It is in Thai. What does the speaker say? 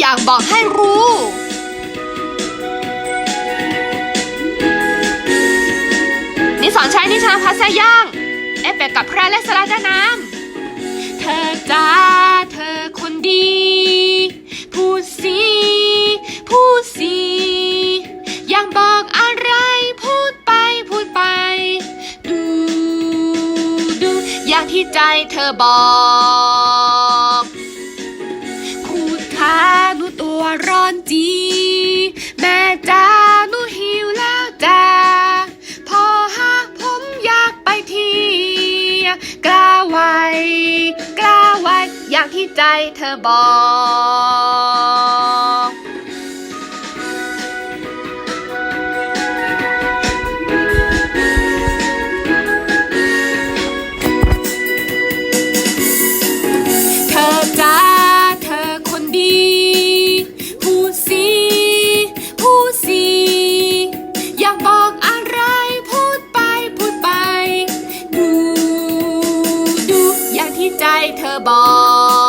อยากบอกให้รู้ นิสอนใช้นิชาพัสย่าง เอฟเฟกกับแพรและสลาดน้ำ เธอจ้าเธอคนดี พูดสิพูดสิอยากบอกอะไร พูดไปพูดไป ดูดูอย่างที่ใจเธอบอก กล้าไว้ กล้าไว้ อย่างที่ใจเธอบอก ใจเธอบอก